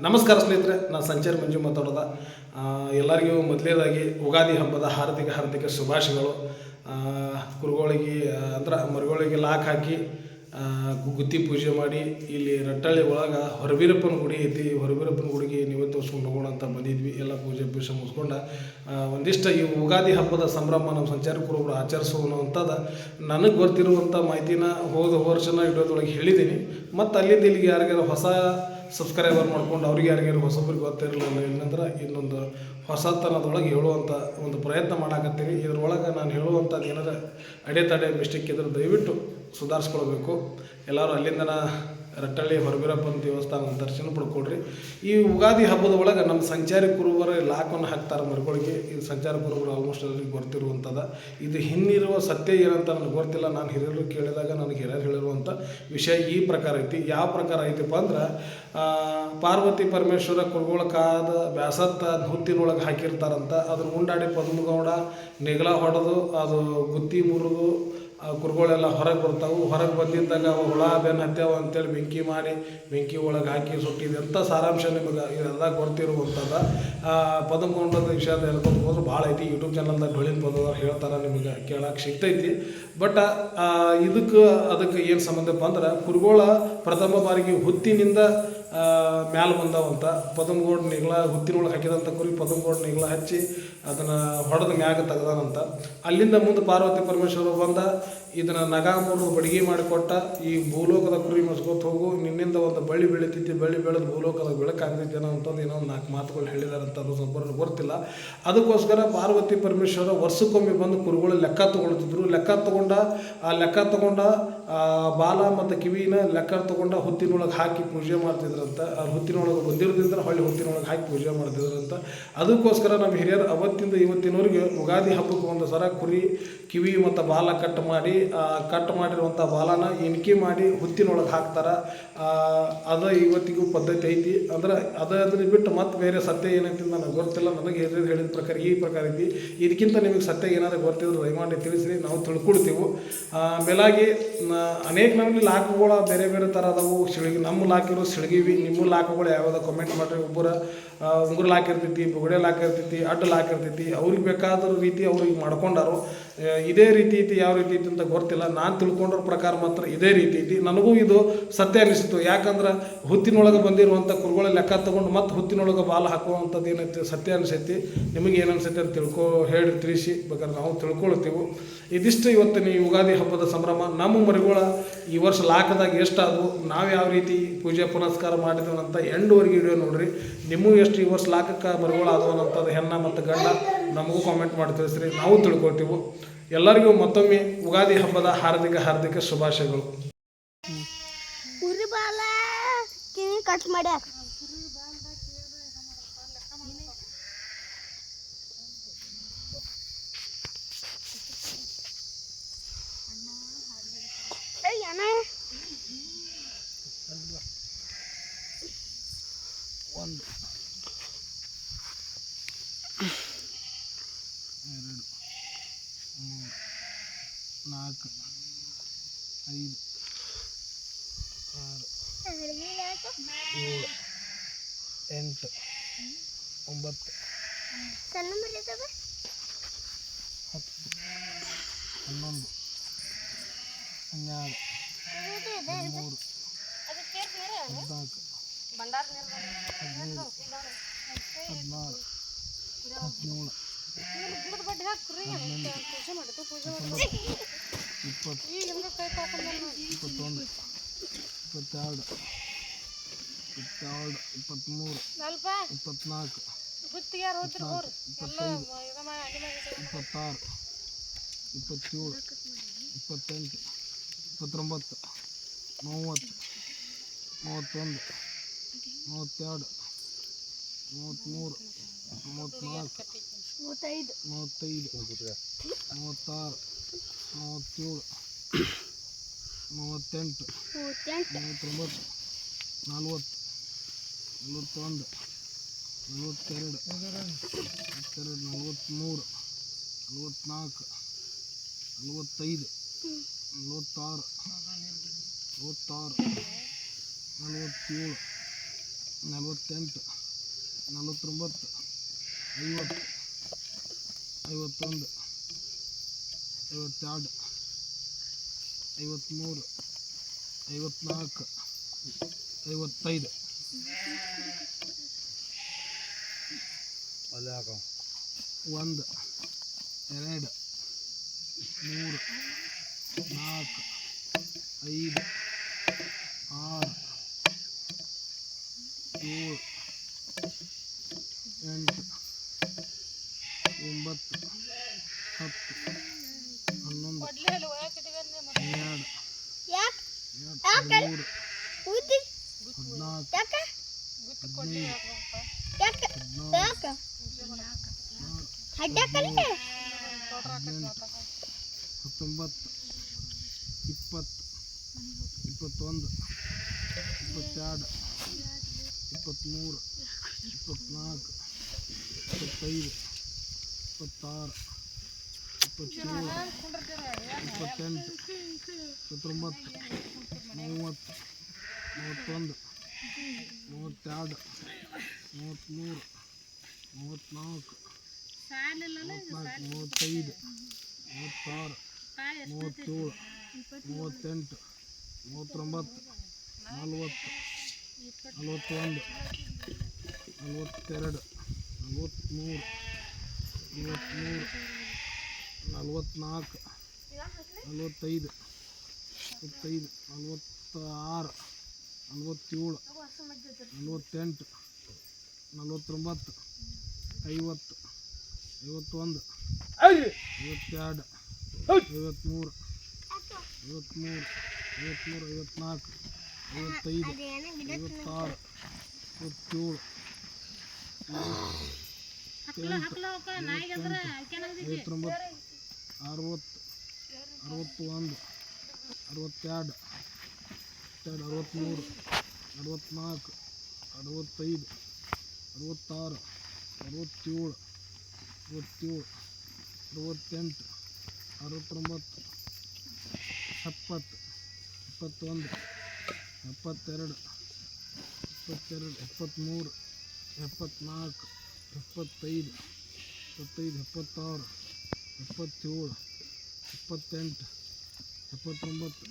ನಮಸ್ಕಾರ ಸ್ನೇಹಿತರೆ, ನಾನು ಸಂಚಾರ ಮಂಜು ಮಾತಾಡೋದ. ಎಲ್ಲರಿಗೂ ಮೊದಲನೇದಾಗಿ ಉಗಾದಿ ಹಬ್ಬದ ಹಾರ್ದಿಕ ಹಾರ್ದಿಕ ಶುಭಾಶಯಗಳು. ಕುರುಗೋಳಿಗೆ ಅಂದ್ರೆ ಮರುಗಳಿಗೆ ಲಾಕ್ ಹಾಕಿ ಗುತ್ತಿ ಪೂಜೆ ಮಾಡಿ, ಇಲ್ಲಿ ರಟ್ಟಳ್ಳಿ ಒಳಗೆ ಹೊರಬೀರಪ್ಪನ ಗುಡಿ ಐತಿ. ಹೊರಬೀರಪ್ಪನ ಗುಡಿಗೆ ನೀವೇ ತೋರಿಸ್ಕೊಂಡು ಹೋಗೋಣ ಅಂತ ಬಂದಿದ್ವಿ. ಎಲ್ಲ ಪೂಜೆ ಪೂಜೆ ಮುಗಿಸ್ಕೊಂಡು. ಒಂದಿಷ್ಟು ಈ ಉಗಾದಿ ಹಬ್ಬದ ಸಂಭ್ರಮ ನಮ್ಮ ಸಂಚಾರ ಕುರುಗಳು ಆಚರಿಸೋಣ ಅಂತದ ನನಗೆ ಗೊತ್ತಿರುವಂಥ ಮಾಹಿತಿನ ಹೋದ ವರ್ಷನ ವಿಡಿಯೋದೊಳಗೆ ಹೇಳಿದ್ದೀನಿ. ಮತ್ತು ಅಲ್ಲಿಂದ ಇಲ್ಲಿಗೆ ಯಾರಿಗಾರು ಹೊಸ ಸಬ್ಸ್ಕ್ರೈಬರ್ ಮಾಡ್ಕೊಂಡು ಅವ್ರಿಗೆ ಯಾರಿಗಾರು ಹೊಸಬ್ರಿಗೆ ಗೊತ್ತಿರಲಿಲ್ಲ ಏನಂದ್ರೆ ಇನ್ನೊಂದು ಹೊಸತನದೊಳಗೆ ಹೇಳುವಂಥ ಒಂದು ಪ್ರಯತ್ನ ಮಾಡಾಕತ್ತೀನಿ ಇದ್ರೊಳಗೆ ನಾನು ಹೇಳುವಂಥದ್ದು ಏನಾರ ಅಡೆತಡೆ, ಮಿಸ್ಟೇಕ್ ಇದ್ರೆ ದಯವಿಟ್ಟು ಸುಧಾರಿಸ್ಕೊಳ್ಬೇಕು. ಎಲ್ಲರೂ ಅಲ್ಲಿಂದ ರಟ್ಟಳ್ಳಿ ಹೊರಬೀರಪ್ಪನ ದೇವಸ್ಥಾನ ದರ್ಶನ ಪಡ್ಕೊಳ್ರಿ. ಈ ಉಗಾದಿ ಹಬ್ಬದ ಒಳಗೆ ನಮ್ಮ ಸಂಚಾರಿ ಕುರುಬರ ಲಾಕನ್ನು ಹಾಕ್ತಾರೆ ಮರುಗಳಿಗೆ. ಇದು ಸಂಚಾರಿ ಕುರುಬರು ಆಲ್ಮೋಸ್ಟ್ ಅಲ್ಲಿ ಗೊತ್ತಿರುವಂಥದ್ದು ಇದು ಹಿಂದಿರುವ ಸತ್ಯ ಏನಂತ ನನಗೆ ಗೊತ್ತಿಲ್ಲ. ನಾನು ಹಿರಿಯರು ಕೇಳಿದಾಗ ನನಗೆ ಹಿರಿಯರು ಹೇಳಿರುವಂಥ ವಿಷಯ ಈ ಪ್ರಕಾರ ಐತಿ. ಯಾವ ಪ್ರಕಾರ ಐತಿಪ್ಪ ಅಂದ್ರೆ ಪಾರ್ವತಿ ಪರಮೇಶ್ವರ ಕುರುಗಳ ಕಾದ ಬ್ಯಾಸತ್ತ ಹುತ್ತಿನೊಳಗೆ ಹಾಕಿರ್ತಾರಂತ. ಅದನ್ನು ಉಂಡಾಡಿ ಪದ್ಮಗೌಡ, ನೆಗಲ ಹೊಡೆದು, ಅದು ಗುತ್ತಿ ಮುರಿದು ಕುರುಗಳೆಲ್ಲ ಹೊರಗೆ ಬರ್ತಾವೆ. ಹೊರಗೆ ಬಂದಿದ್ದಾಗ ಅವು ಹುಳ, ಬೆನ್ನು ಹತ್ಯಾವ ಅಂತೇಳಿ ಬೆಂಕಿ ಮಾಡಿ ಬೆಂಕಿ ಒಳಗೆ ಹಾಕಿ ಸುಟ್ಟಿದೆ ಅಂತ ಸಾರಾಂಶ ನಿಮಗೆ ಇದೆಲ್ಲ ಗೊತ್ತಿರುವಂಥದ್ದು. ಪದಮಗೊಂಡದ ವಿಷಯ ಹೇಳ್ಕೊಂಡು ಹೋದ್ರೆ ಭಾಳ ಐತಿ. ಯೂಟ್ಯೂಬ್ ಚಾನಲ್ದಾಗ ಬೆಳಿನ ಪದವ್ರು ಹೇಳ್ತಾರೆ ನಿಮಗೆ ಕೇಳಕ್ಕೆ ಸಿಗ್ತೈತಿ. ಬಟ್ ಇದಕ್ಕೆ ಅದಕ್ಕೆ ಏನು ಸಂಬಂಧಪ್ಪ ಅಂದ್ರೆ ಕುರುಗೋಳ ಪ್ರಥಮ ಬಾರಿಗೆ ಹುತ್ತಿನಿಂದ ಮ್ಯಾಲ ಬಂದವಂತ. ಪದಮಗೋಡ್ ನಿಗ್ಲ ಹುತ್ತಿನೊಳಗೆ ಹಾಕಿದಂಥ ಕುರಿ ಪದಮಗೋಡ್ ನಿಗ್ಲ ಹಚ್ಚಿ ಅದನ್ನು ಹೊಡೆದ ಮ್ಯಾಗ ತೆಗ್ದಾನಂತ. ಅಲ್ಲಿಂದ ಮುಂದೆ ಪಾರ್ವತಿ ಪರಮೇಶ್ವರ ಬಂದ ಇದನ್ನು ನಗ ಮುರಿದು ಬಡಿಗೆ ಮಾಡಿಕೊಟ್ಟ ಈ ಭೂಲೋಕದ ಕುರಿ ಮಸ್ಕೋತ ಹೋಗು, ನಿನ್ನಿಂದ ಒಂದು ಬಳ್ಳಿ ಬೆಳಿತೈತಿ ಬಳ್ಳಿ ಬೆಳೆದು ಭೂಲೋಕದ ಬೆಳಕಾಗ್ತೈತಿ ಅನ್ನೋ ಅಂತಂದು ಏನೋ ಒಂದು ನಾಲ್ಕು ಮಾತುಗಳು ಹೇಳಿದಾರಂತ ಅದು ಸಂಪೂರ್ಣ ಗೊತ್ತಿಲ್ಲ. ಅದಕ್ಕೋಸ್ಕರ ಪಾರ್ವತಿ ಪರಮೇಶ್ವರ ವರ್ಷಕ್ಕೊಮ್ಮೆ ಬಂದು ಕುರುಗಳು ಲೆಕ್ಕ ತಗೊಳ್ತಿದ್ರು. ಲೆಕ್ಕ ತಗೊಂಡ, ಆ ಲೆಕ್ಕ ತಗೊಂಡ ಬಾಲ ಮತ್ತು ಕಿವಿನ ಲೆಕ್ಕ ತಗೊಂಡ ಹುತ್ತಿನೊಳಗೆ ಹಾಕಿ ಪೂಜೆ ಮಾಡ್ತಿದ್ರಂತ. ಹುತ್ತಿನೊಳಗೆ ಬಂದಿರೋದ್ರಿಂದ ಹೊಳ್ಳಿ ಹುತ್ತಿನೊಳಗೆ ಹಾಕಿ ಪೂಜೆ ಮಾಡ್ತಿದ್ರಂತ. ಅದಕ್ಕೋಸ್ಕರ ನಮ್ಮ ಹಿರಿಯರು ಅವತ್ತಿಂದ ಇವತ್ತಿನವರಿಗೆ ಯುಗಾದಿ ಹಬ್ಬಕ್ಕೆ ಒಂದು ಸರ ಕುರಿ, ಕಿವಿ ಮತ್ತು ಬಾಲ ಕಟ್ ಮಾಡಿ ಕಟ್ ಮಾಡಿರುವಂಥ ಬಾಲನ ಎಣಿಕೆ ಮಾಡಿ ಹುತ್ತಿನೊಳಗೆ ಹಾಕ್ತಾರೆ. ಅದು ಇವತ್ತಿಗೂ ಪದ್ಧತಿ ಐತಿ. ಅಂದ್ರೆ ಅದು ಅದನ್ನ ಬಿಟ್ಟು ಮತ್ತೆ ಬೇರೆ ಸತ್ಯ ಏನೈತಿ ನನಗೆ ಗೊತ್ತಿಲ್ಲ. ನನಗೆ ಹೇಳಿದ ಹೇಳಿದ ಪ್ರಕಾರ ಈ ಪ್ರಕಾರ ಐತಿ. ಇದಕ್ಕಿಂತ ನಿಮಗೆ ಸತ್ಯ ಏನಾದರೂ ಗೊತ್ತಿದ್ರೆ ದಯಮಾಡಿ ತಿಳಿಸ್ರಿ. ನಾವು ತಿಳ್ಕೊಡ್ತೀವಿ ಮೇಲಾಗಿ ಅನೇಕ ನಮಗೆ ಲಾಕುಗಳು ಬೇರೆ ಬೇರೆ ಥರ ಅದಾವು. ಸಿಳಗಿ ನಮ್ಮ ಲಾಕಿರೋ ಸಿಳಗಿವಿ ನಿಮ್ಮ ಲಾಕುಗಳು ಯಾವ್ಯಾವ ಕಮೆಂಟ್ ಮಾಡಿರಿ. ಒಬ್ಬರ ಉಂಗುರು ಉಂಗುರ ಲಾಕ್ ಇರ್ತೈತಿ, ಬುಗಡೆ ಲಾಕ್ ಇರ್ತೈತಿ, ಅಡ್ಡ ಲಾಕಿರ್ತೈತಿ ಅವ್ರಿಗೆ ಬೇಕಾದ ರೀತಿ ಅವ್ರಿಗೆ ಮಾಡ್ಕೊಂಡಾರು. ಇದೇ ರೀತಿ ಐತಿ, ಯಾವ ರೀತಿ ಐತಿ ಅಂತ ಗೊತ್ತಿಲ್ಲ. ನಾನು ತಿಳ್ಕೊಂಡ್ರ ಪ್ರಕಾರ ಮಾತ್ರ ಇದೇ ರೀತಿ ಐತಿ. ನನಗೂ ಇದು ಸತ್ಯ ಅನಿಸಿತು. ಯಾಕಂದ್ರೆ ಹುತ್ತಿನೊಳಗೆ ಬಂದಿರುವಂಥ ಕುರುಗಳ ಲೆಕ್ಕ ತಗೊಂಡು ಮತ್ತೆ ಹುತ್ತಿನೊಳಗೆ ಬಾಲ ಹಾಕುವಂಥದ್ದು ಏನೈತಿ ಸತ್ಯ ಅನಿಸೈತಿ. ನಿಮಗೆ ಏನು ಅನಿಸೈತಿ ಅಂತ ತಿಳ್ಕೊ, ಹೇಳಿ ತಿಳಿಸಿ. ಬೇಕಾದ್ರೆ ನಾವು ತಿಳ್ಕೊಳ್ತೀವಿ. ಇದಿಷ್ಟು ಇವತ್ತಿನ ಯುಗಾದಿ ಹಬ್ಬದ ಸಂಭ್ರಮ. ನಮ್ಮ ಮರಿಗಳ ಈ ವರ್ಷ ಲಾಕದಾಗ ಎಷ್ಟಾದವು ನಾವು ಯಾವ ರೀತಿ ಪೂಜೆ ಪುನಸ್ಕಾರ ಮಾಡಿದವಂತ ಅಂತ ಎಂಡ್ವರೆಗೆ ವಿಡಿಯೋ ನೋಡ್ರಿ. ನಿಮಗೂ ಎಷ್ಟು ಈ ವರ್ಷ ಲಾಕಕ್ಕೆ ಮರಿಗಳು ಆದವನಂಥದ್ದು ಹೆಣ್ಣ ಮತ್ತು ಗಂಡ ನಮಗೂ ಕಾಮೆಂಟ್ ಮಾಡಿ ತಿಳಿಸ್ರಿ. ನಾವು ತಿಳ್ಕೊಳ್ತೀವಿ ಎಲ್ಲರಿಗೂ ಮತ್ತೊಮ್ಮೆ ಯುಗಾದಿ ಹಬ್ಬದ ಹಾರ್ದಿಕ ಹಾರ್ದಿಕ ಶುಭಾಶಯಗಳು. ಕಟ್ ಮಾಡ್ಯಾರ. ಎಂಟು ಒಂಬತ್ತು ಹತ್ತು ಹನ್ನೊಂದು. ಹನ್ನೆರಡು. ಹದಿಮೂರು. ಹದಿನಾಲ್ಕು. ಹದಿನೈದು. ಹದಿನಾರು. ಹದಿನೇಳು. ಇಪ್ಪತ್ತು. ಇಪ್ಪತ್ತೊಂದು. ಇಪ್ಪತ್ತೆರಡು. ಇಪ್ಪತ್ತೆರಡು ಇಪ್ಪತ್ತ್ಮೂರು ಇಪ್ಪತ್ನಾಲ್ಕು ಇಪ್ಪತ್ತಾರು ಇಪ್ಪತ್ತೇಳು ಇಪ್ಪತ್ತೆಂಟು ಇಪ್ಪತ್ತೊಂಬತ್ತು ಮೂವತ್ತು ಮೂವತ್ತೊಂದು ಮೂವತ್ತೆರಡು ಮೂವತ್ತ್ಮೂರು ಮೂವತ್ತ್ನಾಲ್ಕು ಮೂವತ್ತೈದು. ಮೂವತ್ತೈದು ಮೂವತ್ತಾರು ಮೂವತ್ತೇಳು ಮೂವತ್ತೆಂಟು. ಮೂವತ್ತೊಂಬತ್ತು ನಲ್ವತ್ತು ನಲ್ವತ್ತೊಂದು, ನಲ್ವತ್ತೆರಡು ನಲ್ವತ್ತೆರಡು, ನಲ್ವತ್ತ್ಮೂರು, ನಲ್ವತ್ತ್ನಾಲ್ಕು, ನಲ್ವತ್ತೈದು, ನಲ್ವತ್ತಾರು ನಲ್ವತ್ತಾರು, ನಲ್ವತ್ತೇಳು, ನಲವತ್ತೆಂಟು, ನಲವತ್ತೊಂಬತ್ತು, ಐವತ್ತು, ಐವತ್ತೊಂದು, ಐವತ್ತೆರಡು, ಐವತ್ತ್ಮೂರು, ಐವತ್ತ್ನಾಲ್ಕು, ಐವತ್ತೈದು. ಒಂದು ಎರಡು ಮೂರು ನಾಲ್ಕು ಐದು ಆರು ಏಳು ಎಂಟು ಒಂಬತ್ತು ಹತ್ತು ಹನ್ನೊಂದು ಹನ್ನೆರಡು ಯಾಕೆ ಎರಡು ಹದಿಮೂರು ಊದಿ ಹದಿನಾಲ್ಕು ಯಾಕೆ ಹದಿನೈದು ಯಾಕೆ ಹದಿನಾರು ಯಾಕೆ ಹದಿನೆಂಟು ಹತ್ತೊಂಬತ್ತು, ಇಪ್ಪತ್ತು, ಇಪ್ಪತ್ತೊಂದು, ಇಪ್ಪತ್ತೆರಡು, ಇಪ್ಪತ್ತ್ಮೂರು, ಇಪ್ಪತ್ತ್ನಾಲ್ಕು, ಇಪ್ಪತ್ತೈದು, ಇಪ್ಪತ್ತಾರು, ಇಪ್ಪತ್ತೇಳು, ಇಪ್ಪತ್ತೆಂಟು, ಇಪ್ಪತ್ತೊಂಬತ್ತು, ಮೂವತ್ತು, ಮೂವತ್ತೊಂದು, ಮೂವತ್ತೆರಡು, ಮೂವತ್ತ್ಮೂರು, ಮೂವತ್ತ್ನಾಲ್ಕು ಮೂವತ್ತೈದು ಮೂವತ್ತಾರು ಮೂವತ್ತೇಳು ಮೂವತ್ತೆಂಟು ಮೂವತ್ತೊಂಬತ್ತು ನಲ್ವತ್ತು ನಲ್ವತ್ತೊಂದು ನಲ್ವತ್ತೆರಡು ನಲ್ವತ್ತ್ಮೂರು ನಲ್ವತ್ತ್ಮೂರು ನಲವತ್ತ್ನಾಲ್ಕು ನಲ್ವತ್ತೈದು ನಲ್ವತ್ತೈದು ನಲ್ವತ್ತಾರು ನಲ್ವತ್ತೇಳು ನಲ್ವತ್ತೆಂಟು ನಲ್ವತ್ತೊಂಬತ್ತು ಐವತ್ತು. ಐವತ್ತೊಂದು ಐವತ್ತೆರಡು ಐವತ್ತ್ಮೂರು ಐವತ್ತ್ಮೂರು ಐವತ್ತ್ಮೂರು ಐವತ್ತ್ನಾಲ್ಕು ಐವತ್ತೈದು ಐವತ್ತಾರು ಐವತ್ತೇಳು ಐವತ್ತೊಂಬತ್ತು ಅರವತ್ತು ಅರವತ್ತು ಅರವತ್ತೆರಡು ಅರವತ್ತೆರಡು ಅರವತ್ತ್ಮೂರು ಅರವತ್ತ್ನಾಲ್ಕು ಅರವತ್ತೈದು ಅರವತ್ತಾರು ಅರವತ್ತೇಳು ಅರವತ್ತೇಳು ಅರವತ್ತೆಂಟು ಅರವತ್ತೊಂಬತ್ತು ಎಪ್ಪತ್ತು ಎಪ್ಪತ್ತೊಂದು ಎಪ್ಪತ್ತೆರಡು ಎಪ್ಪತ್ತೆರಡು ಎಪ್ಪತ್ತ್ಮೂರು ಎಪ್ಪತ್ತ್ನಾಲ್ಕು ಎಪ್ಪತ್ತೈದು ಎಪ್ಪತ್ತೈದು ಎಪ್ಪತ್ತಾರು ಎಪ್ಪತ್ತೇಳು ಎಪ್ಪತ್ತೆಂಟು ಎಪ್ಪತ್ತೊಂಬತ್ತು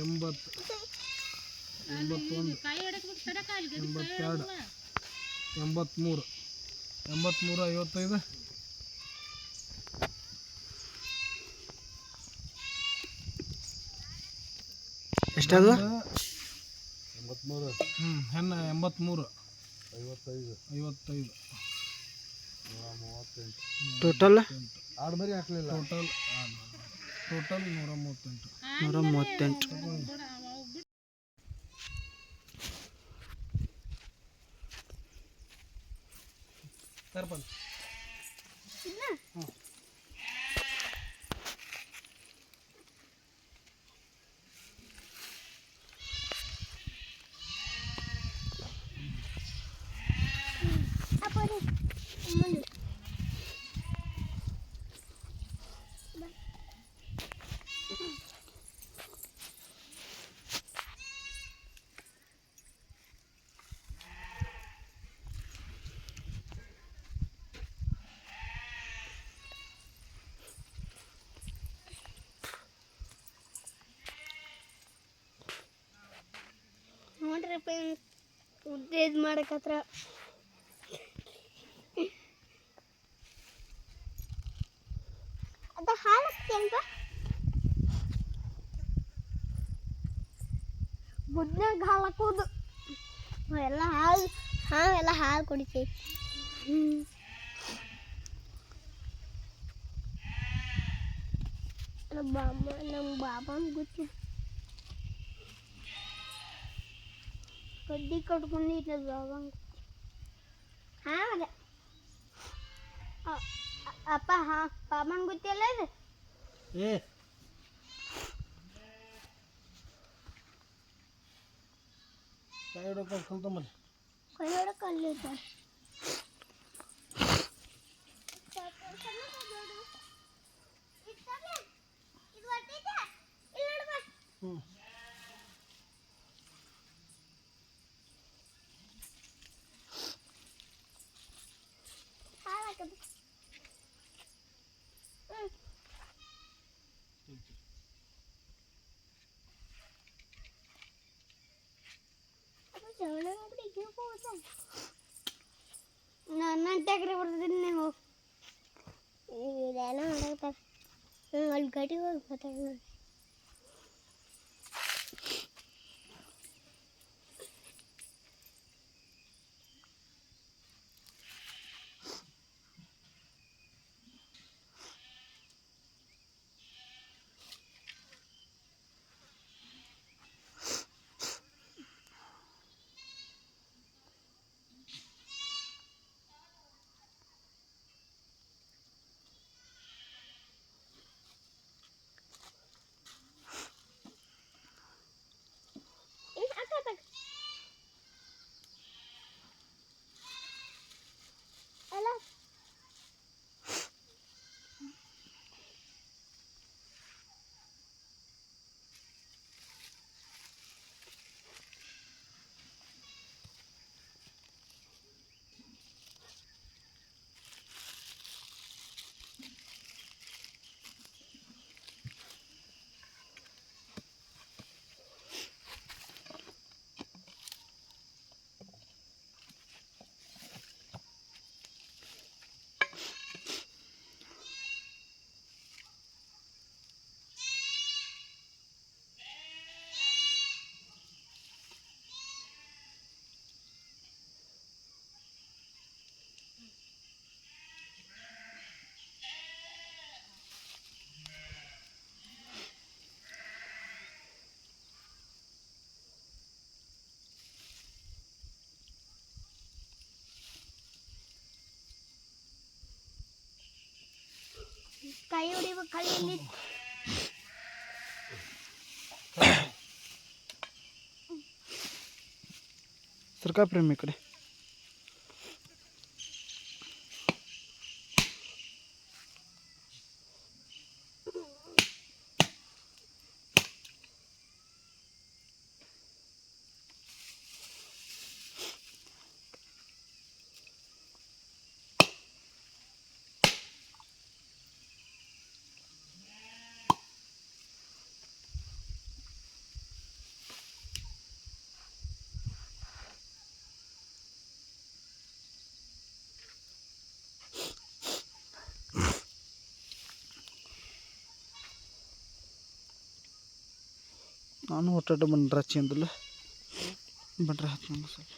ಎಂಬತ್ತು ಎಂಬತ್ತೊಂದು ಎಂಬತ್ತೆರಡು ಎಂಬತ್ತ್ಮೂರು. ಎಂಬತ್ತ್ಮೂರು ಐವತ್ತೈದು ಎಷ್ಟದು ಎಂಬತ್ತ್ಮೂರು ಹ್ಞೂ ಹೆಣ್ಣು ಎಂಬತ್ತ್ಮೂರು ಐವತ್ತೈದು. ಐವತ್ತೈದು. ನೂರ ಮೂವತ್ತೆಂಟು. ಟೋಟಲ್ ಆಡು ಮರಿ ಹಾಕಲಿಲ್ಲ. ಟೋಟಲ್ ಟೋಟಲ್ ನೂರ ಮೂವತ್ತೆಂಟು. ನೂರ ಮೂವತ್ತೆಂಟು. सरपंच ನೋಡ್ರಪ್ಪ ಉದ್ದ ಇದು ಮಾಡಕತ್ರ ಅದ ಹಾಲು ಹಾಕ್ತೇನ್ಪ ಬುದ್ನಾಗ ಹಾಲು ಹಾಕೋದು. ಎಲ್ಲ ಹಾಲು, ಹಾಂ, ಎಲ್ಲ ಹಾಲು ಕುಡಿತೈತಿ ಹ್ಞೂ ನಮ್ಮ ಬಾಮ ನಮ್ಮ ಬಾಬನ್ ಗೊತ್ತಿಲ್ಲ. ಕಡ್ಡಿ ಕಟ್ಕೊಂಡಿದ್ದ ಬಾಬಂಗ್ ಹಾಂ ಅದ. ಅಪ್ಪ ಹಾ ಪಾಪನ್ ಗೊತ್ತಿಲ್ಲ ಇದು? ಏ. ಕೈ ಹಿಡ್ಕೊಂಡು ಕಲ್ತಂಬಲ್ಲಿ ಕೈ ಹೊಡಕ್ಕೆ ಅಲ್ಲಿದ್ದ ಹ್ಞೂ ನನ್ನಂತಾಗ್ರೆ ಬರ್ತದಿಲ್ಲ ನೀವು ಇದೆಲ್ಲ ಮಾಡಕ್ಕೆ ಹ್ಞೂ ಅಲ್ಲಿ ಗಡಿ ಹೋಗಿ ಮಾತಾಡೋಣ एवढी बघ खाली सर काय ನಾನು ಒಟ್ಟಾಟ ಬಂಡ್ರ ಹಚ್ಚಿ ಅಂದಿಲ್ಲ ಬಂಡ್ರ ಹಚ್ಚ ನಂಗೆ ಸ್ವಲ್ಪ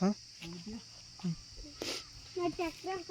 ಹಾಂ? ನಾ ಟ್ಯಾಕ್ಟರ್